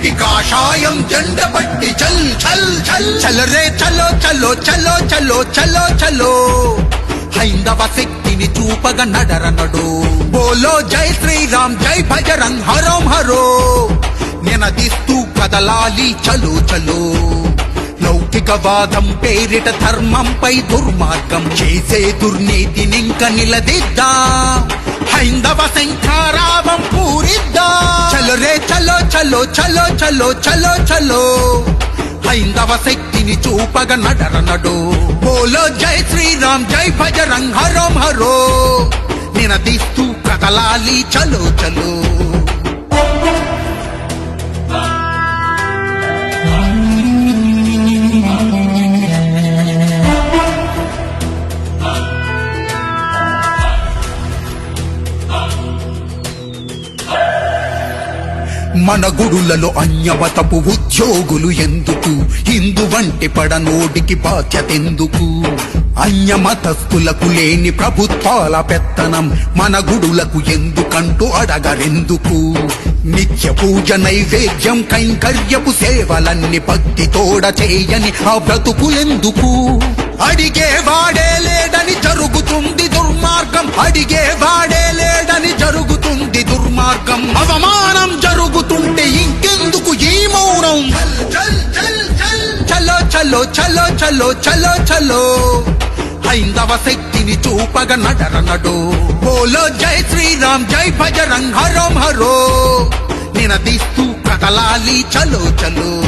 పట్టి కాషాయం జెండ పట్టి చల్ చల్ చల్. చల్ రే చలో చలో చలో చలో చలో చలో. హైందవ శక్తిని చూపగ నడరనడు బోలో జై శ్రీరామ్ జై భజరంగ్ హరోం హరో. నినదిస్తూ కదలాలి చలో చలో. లౌకికవాదం పేరిట ధర్మంపై దుర్మార్గం చేసే దుర్నీతినింక నిలదిద్దా. హైందవ శంఖారావం పూరిద్దా. చలో రే చలో చలో చలో చలో చలో చలో. హైందవ శక్తిని చూపగ నడరనడు బోలో జై శ్రీరామ్ జై భజరంగ్ హరోం హరో. నినదిస్తూ కదలాలి చలో చలో. మన గుడులలో అన్యవతపు ఉద్యోగులు ఎందుకు? హిందు వంటి పడనోడికి బాధ్యతెందుకు? అన్యమతస్థులకు లేని ప్రభుత్వాల పెత్తనం మన గుడులకు ఎందుకంటూ అడగరెందుకు? నిత్య పూజ నైవేద్యం కైంకర్యపు సేవలన్ని భక్తి తోడ చేయని ఆ బ్రతుకులెందుకు అడిగే వాడే లేడని జరుగుతుంది దుర్మార్గం. అడిగే వాడే లేడని జరుగుతుంది దుర్మార్గం. అవమానం చలో చలో చలో చలో చలో. హైందవ శక్తిని చూపగ నడరనడు. బోలో జై శ్రీరామ్ జై భజరంగ్ హరోం హరో. నినదిస్తూ కదలాలి చలో చలో.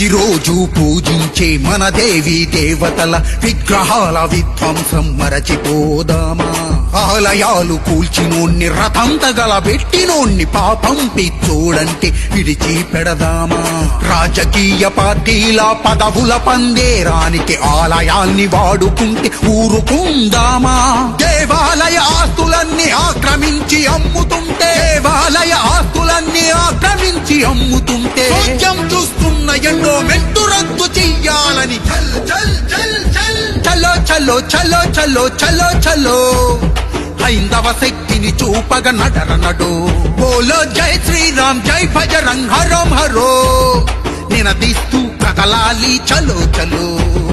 ప్రతిరోజు పూజించే మన దేవి దేవతల విగ్రహాల విధ్వంసం మరచిపోదామా. ఆలయాలు కూల్చినోన్ని రథం తగలబెట్టినోన్ని పాపం పిచ్చోడంటే విడిచి పెడదామా. రాజకీయ పార్టీల పదవుల పందేరానికి ఆలయాల్ని వాడుకుంటే ఊరుకుందామా. దేవాలయ ఆస్తులన్నీ ఆక్రమించి అమ్ముతుంటే దేవాలయ ఆస్తులన్నీ ఆక్రమించి అమ్ముతుంటే ఎన్నో మెంటు రద్దు చెయ్యాలని. చల్ చల్ చల్ చలో చలో చలో. చలో చలో చలో హైందవ శక్తిని చూపగ నడరనడు బోలో జై శ్రీరామ్ జై భజరంగ్ హరోం హరో. నినదిస్తూ కదలాలి చలో చలో.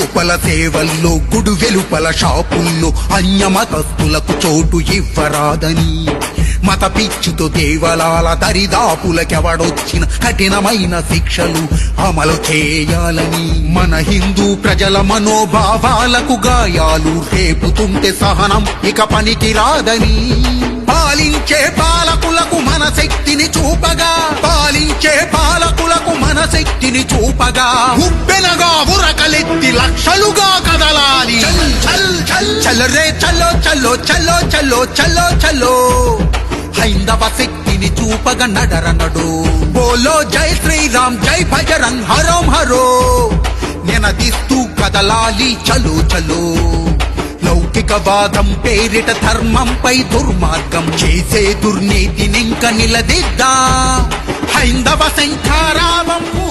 లోపల సేవల్లో గుడు వెలుపల షాపుల్లో అన్యమతస్తులకు చోటు ఇవ్వరాదని. మత పిచ్చుతో దేవలాల దరిదాపులకెవడొచ్చిన కఠినమైన శిక్షలు అమలు చేయాలని. మన హిందూ ప్రజల మనోభావాలకు గాయాలు రేపుతుంటే సహనం ఇక పనికి రాదని. పాలించే పాలకులకు మన శక్తిని చూపగా పాలించే పాలకులకు శక్తిని చూపగా ఉప్పెనగా ఉరకలెత్తి లక్షలుగా కదలాలి. చల్ చల్ చల్. చల్ రే చలో చలో చలో చలో చలో చలో హైందవ శక్తిని చూపగ నడరనడు బోలో జై శ్రీరామ్ జై భజరంగ్ హరోం హరో. నినదిస్తూ కదలాలి చలో చలో. లౌకికవాదం పేరిట ధర్మంపై దుర్మార్గం చేసే దుర్నీతినింక నిలదిద్దా. హైందవ శంఖారావం